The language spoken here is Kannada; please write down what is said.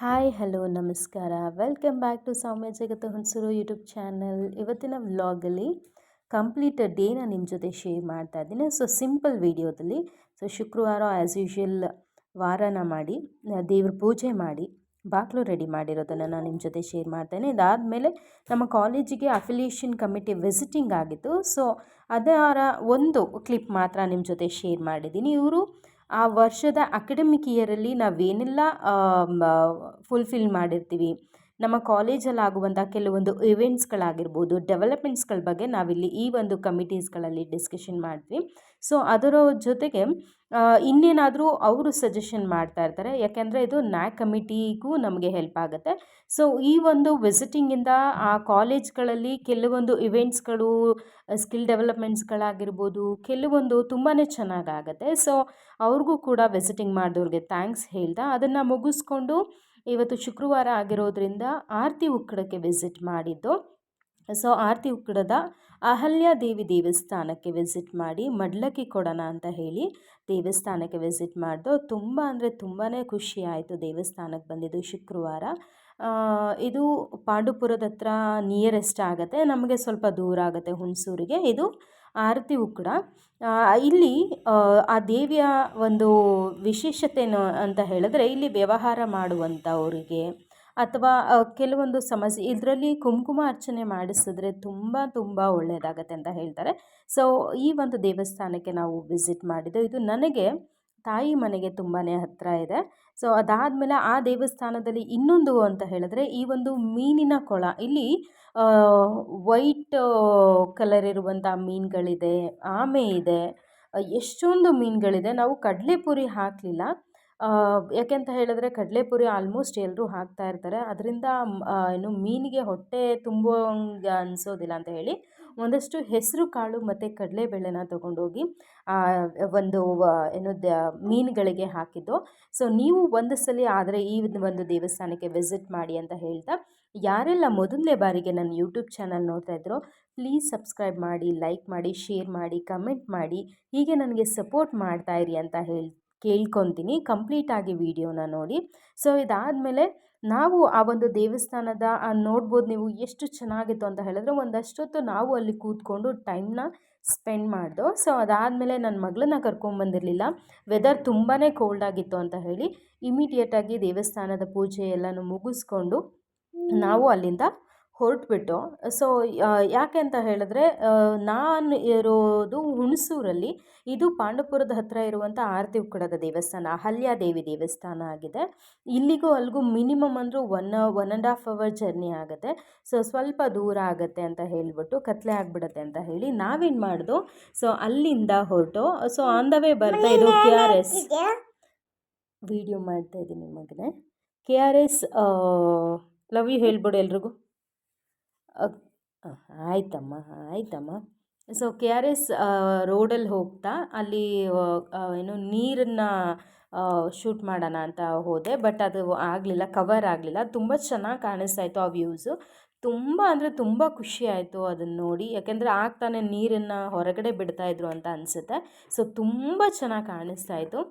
ಹಾಯ್, ಹಲೋ, ನಮಸ್ಕಾರ. ವೆಲ್ಕಮ್ ಬ್ಯಾಕ್ ಟು ಸೌಮ್ಯ ಜಗತ್ತು ಹುಣಸೂರು ಯೂಟ್ಯೂಬ್ ಚಾನಲ್. ಇವತ್ತಿನ ವ್ಲಾಗಲ್ಲಿ ಕಂಪ್ಲೀಟ್ ಡೇನ ನಿಮ್ಮ ಜೊತೆ ಶೇರ್ ಮಾಡ್ತಾ ಇದ್ದೀನಿ. ಸೊ, ಸಿಂಪಲ್ ವಿಡಿಯೋದಲ್ಲಿ, ಸೊ, ಶುಕ್ರವಾರ ಆ್ಯಸ್ ಯೂಶ್ವಲ್ ವಾರನ ಮಾಡಿ ದೇವ್ರ ಪೂಜೆ ಮಾಡಿ ಬಾಗಿಲು ರೆಡಿ ಮಾಡಿರೋದನ್ನು ನಾನು ನಿಮ್ಮ ಜೊತೆ ಶೇರ್ ಮಾಡ್ತೇನೆ ಇದಾದಮೇಲೆ ನಮ್ಮ ಕಾಲೇಜಿಗೆ ಅಫಿಲಿಯೇಷನ್ ಕಮಿಟಿ ವಿಸಿಟಿಂಗ್ ಆಗಿತ್ತು. ಸೊ, ಅದರ ಒಂದು ಕ್ಲಿಪ್ ಮಾತ್ರ ನಿಮ್ಮ ಜೊತೆ ಶೇರ್ ಮಾಡಿದ್ದೀನಿ. ಇವರು ಆ ವರ್ಷದ ಅಕಾಡೆಮಿಕ್ ಇಯರಲ್ಲಿ ನಾವೇನೆಲ್ಲ ಫುಲ್ಫಿಲ್ ಮಾಡಿರ್ತೀವಿ. ನಮ್ಮ ಕಾಲೇಜಲ್ಲಿ ಆಗುವಂಥ ಕೆಲವೊಂದು ಇವೆಂಟ್ಸ್ಗಳಾಗಿರ್ಬೋದು, ಡೆವಲಪ್ಮೆಂಟ್ಸ್ಗಳ ಬಗ್ಗೆ ನಾವಿಲ್ಲಿ ಈ ಒಂದು ಕಮಿಟೀಸ್ಗಳಲ್ಲಿ ಡಿಸ್ಕಷನ್ ಮಾಡ್ತೀವಿ. ಸೊ, ಅದರ ಜೊತೆಗೆ ಇನ್ನೇನಾದರೂ ಅವರು ಸಜೆಷನ್ ಮಾಡ್ತಾ ಇರ್ತಾರೆ. ಯಾಕೆಂದರೆ ಇದು ನ್ಯಾಕ್ ಕಮಿಟಿಗೂ ನಮಗೆ ಹೆಲ್ಪ್ ಆಗುತ್ತೆ. ಸೊ, ಈ ಒಂದು ವಿಸಿಟಿಂಗಿಂದ ಆ ಕಾಲೇಜ್ಗಳಲ್ಲಿ ಕೆಲವೊಂದು ಇವೆಂಟ್ಸ್ಗಳು, ಸ್ಕಿಲ್ ಡೆವಲಪ್ಮೆಂಟ್ಸ್ಗಳಾಗಿರ್ಬೋದು, ಕೆಲವೊಂದು ತುಂಬಾ ಚೆನ್ನಾಗಾಗತ್ತೆ ಸೊ, ಅವ್ರಿಗೂ ಕೂಡ ವಿಸಿಟಿಂಗ್ ಮಾಡಿದವ್ರಿಗೆ ಥ್ಯಾಂಕ್ಸ್ ಹೇಳ್ತಾ, ಅದನ್ನು ಮುಗಿಸ್ಕೊಂಡು ಇವತ್ತು ಶುಕ್ರವಾರ ಆಗಿರೋದ್ರಿಂದ ಆರತಿ ಉಕ್ಕಡಕ್ಕೆ ವಿಸಿಟ್ ಮಾಡಿದ್ದು. ಸೊ ಆರತಿ ಉಕ್ಕಡದ ಅಹಲ್ಯ ದೇವಿ ದೇವಸ್ಥಾನಕ್ಕೆ ವಿಸಿಟ್ ಮಾಡಿ, ಮಡ್ಲಕ್ಕಿ ಕೊಡೋಣ ಅಂತ ಹೇಳಿ ದೇವಸ್ಥಾನಕ್ಕೆ ವಿಸಿಟ್ ಮಾಡಿದ್ದು ತುಂಬ ಅಂದರೆ ತುಂಬಾ ಖುಷಿ ಆಯಿತು ದೇವಸ್ಥಾನಕ್ಕೆ ಬಂದಿದ್ದು ಶುಕ್ರವಾರ. ಇದು ಪಾಂಡುಪುರದ ಹತ್ರ ನಿಯರೆಸ್ಟ್ ಆಗುತ್ತೆ, ನಮಗೆ ಸ್ವಲ್ಪ ದೂರ ಆಗುತ್ತೆ ಹುಣಸೂರಿಗೆ. ಇದು ಆರತಿ ಉಕ್ಕಡ. ಇಲ್ಲಿ, ಆ ದೇವಿಯ ಒಂದು ವಿಶೇಷತೆನು ಅಂತ ಹೇಳಿದ್ರೆ ಇಲ್ಲಿ ವ್ಯವಹಾರ ಮಾಡುವಂಥವರಿಗೆ ಅಥವಾ ಕೆಲವೊಂದು ಸಮಸ್ಯೆ ಇದರಲ್ಲಿ ಕುಂಕುಮ ಅರ್ಚನೆ ಮಾಡಿಸಿದ್ರೆ ತುಂಬ ತುಂಬ ಒಳ್ಳೆಯದಾಗತ್ತೆ ಅಂತ ಹೇಳ್ತಾರೆ. ಸೊ ಈ ಒಂದು ದೇವಸ್ಥಾನಕ್ಕೆ ನಾವು ವಿಸಿಟ್ ಮಾಡಿದ್ದು, ಇದು ನನಗೆ ತಾಯಿ ಮನೆಗೆ ತುಂಬಾ ಹತ್ತಿರ ಇದೆ. ಸೊ, ಅದಾದಮೇಲೆ ಆ ದೇವಸ್ಥಾನದಲ್ಲಿ ಇನ್ನೊಂದು ಅಂತ ಹೇಳಿದ್ರೆ ಈ ಒಂದು ಮೀನಿನ ಕೊಳ. ಇಲ್ಲಿ ವೈಟ್ ಕಲರ್ ಇರುವಂಥ ಮೀನುಗಳಿದೆ, ಆಮೆ ಇದೆ ಎಷ್ಟೊಂದು ಮೀನುಗಳಿದೆ. ನಾವು ಕಡಲೆಪುರಿ ಹಾಕಲಿಲ್ಲ. ಯಾಕೆಂತ ಹೇಳಿದ್ರೆ ಕಡಲೆಪುರಿ ಆಲ್ಮೋಸ್ಟ್ ಎಲ್ಲರೂ ಹಾಕ್ತಾ ಇರ್ತಾರೆ. ಅದರಿಂದ ಏನು ಮೀನಿಗೆ ಹೊಟ್ಟೆ ತುಂಬುವಂಗೆ ಅನಿಸೋದಿಲ್ಲ ಅಂತ ಹೇಳಿ ಒಂದಷ್ಟು ಹೆಸರು ಕಾಳು ಮತ್ತು ಕಡಲೆಬೇಳೆನ ತೊಗೊಂಡೋಗಿ ಒಂದು ಏನು ದ, ಮೀನುಗಳಿಗೆ ಹಾಕಿದ್ದು. ಸೊ ನೀವು ಒಂದು ಸಲ ಆದರೆ ಈ ಒಂದು ದೇವಸ್ಥಾನಕ್ಕೆ ವಿಸಿಟ್ ಮಾಡಿ ಅಂತ ಹೇಳ್ತಾ, ಯಾರೆಲ್ಲ ಮೊದಲನೇ ಬಾರಿಗೆ ನನ್ನ ಯೂಟ್ಯೂಬ್ ಚಾನಲ್ ನೋಡ್ತಾ ಇದ್ರೋ ಪ್ಲೀಸ್ ಸಬ್ಸ್ಕ್ರೈಬ್ ಮಾಡಿ ಲೈಕ್ ಮಾಡಿ ಶೇರ್ ಮಾಡಿ ಕಮೆಂಟ್ ಮಾಡಿ, ಹೀಗೆ ನನಗೆ ಸಪೋರ್ಟ್ ಮಾಡ್ತಾ ಇರಿ ಅಂತ ಹೇಳಿ ಕೇಳ್ಕೊತೀನಿ ಕಂಪ್ಲೀಟಾಗಿ ವಿಡಿಯೋನ ನೋಡಿ. ಸೊ, ಇದಾದಮೇಲೆ ನಾವು ಆ ಒಂದು ದೇವಸ್ಥಾನದ ನೋಡ್ಬೋದು ನೀವು ಎಷ್ಟು ಚೆನ್ನಾಗಿತ್ತು ಅಂತ ಹೇಳಿದ್ರೆ ಒಂದಷ್ಟೊತ್ತು ನಾವು ಅಲ್ಲಿ ಕೂತ್ಕೊಂಡು ಟೈಮ್ನ ಸ್ಪೆಂಡ್ ಮಾಡ್ದೋ. ಸೊ, ಅದಾದಮೇಲೆ ನನ್ನ ಮಗಳನ್ನ ಕರ್ಕೊಂಬಂದಿರಲಿಲ್ಲ ವೆದರ್ ತುಂಬಾ ಕೋಲ್ಡ್ ಆಗಿತ್ತು ಅಂತ ಹೇಳಿ ಇಮಿಡಿಯೇಟಾಗಿ ದೇವಸ್ಥಾನದ ಪೂಜೆ ಎಲ್ಲನೂ ಮುಗಿಸ್ಕೊಂಡು ನಾವು ಅಲ್ಲಿಂದ ಹೊರಟ್ಬಿಟ್ಟು. ಸೊ ಯಾಕೆ ಅಂತ ಹೇಳಿದ್ರೆ ನಾನು ಇರೋದು ಹುಣಸೂರಲ್ಲಿ. ಇದು ಪಾಂಡವಪುರದ ಹತ್ತಿರ ಇರುವಂಥ ಆರತಿ ಉಕ್ಕಡದ ದೇವಸ್ಥಾನ ಅಹಲ್ಯಾದೇವಿ ದೇವಸ್ಥಾನ ಆಗಿದೆ. ಇಲ್ಲಿಗೂ ಅಲ್ಲಿಗೂ ಮಿನಿಮಮ್ ಅಂದರೂ one one and half hour journey ಆಗುತ್ತೆ. ಸೊ ಸ್ವಲ್ಪ ದೂರ ಆಗುತ್ತೆ ಅಂತ ಹೇಳಿಬಿಟ್ಟು ಕತ್ಲೆ ಆಗಿಬಿಡುತ್ತೆ ಅಂತ ಹೇಳಿ ನಾವೇನು ಮಾಡ್ದು? ಸೊ ಅಲ್ಲಿಂದ ಹೊರಟು. ಸೊ ಆನ್ ದ ವೇ ಬರ್ತಾ ಇದು ಕೆ ಆರ್ ಎಸ್. ವಿಡಿಯೋ ಮಾಡ್ತಾ ಇದ್ದೀನಿ ನಿಮಗೆ K R S love you ಹೇಳ್ಬಿಡು ಎಲ್ರಿಗೂ. ಆಯ್ತಮ್ಮ ಆಯ್ತಮ್ಮ. ಸೊ ಕೆ ಆರ್ ಎಸ್ ರೋಡಲ್ಲಿ ಹೋಗ್ತಾ ಅಲ್ಲಿ ಏನು ನೀರನ್ನು ಶೂಟ್ ಮಾಡೋಣ ಅಂತ ಹೋದೆ. ಬಟ್ ಅದು ಆಗಲಿಲ್ಲ ಕವರ್ ಆಗಲಿಲ್ಲ. ತುಂಬ ಚೆನ್ನಾಗಿ ಕಾಣಿಸ್ತಾ ಇತ್ತು ಆ ವ್ಯೂಸು ತುಂಬ ಅಂದರೆ ತುಂಬ ಖುಷಿ ಆಯಿತು ಅದನ್ನು ನೋಡಿ. ಯಾಕೆಂದರೆ ಆಗ್ತಾನೆ ನೀರನ್ನು ಹೊರಗಡೆ ಬಿಡ್ತಾಯಿದ್ರು ಅಂತ ಅನಿಸುತ್ತೆ. ಸೊ ತುಂಬ ಚೆನ್ನಾಗಿ ಕಾಣಿಸ್ತಾ ಇತ್ತು.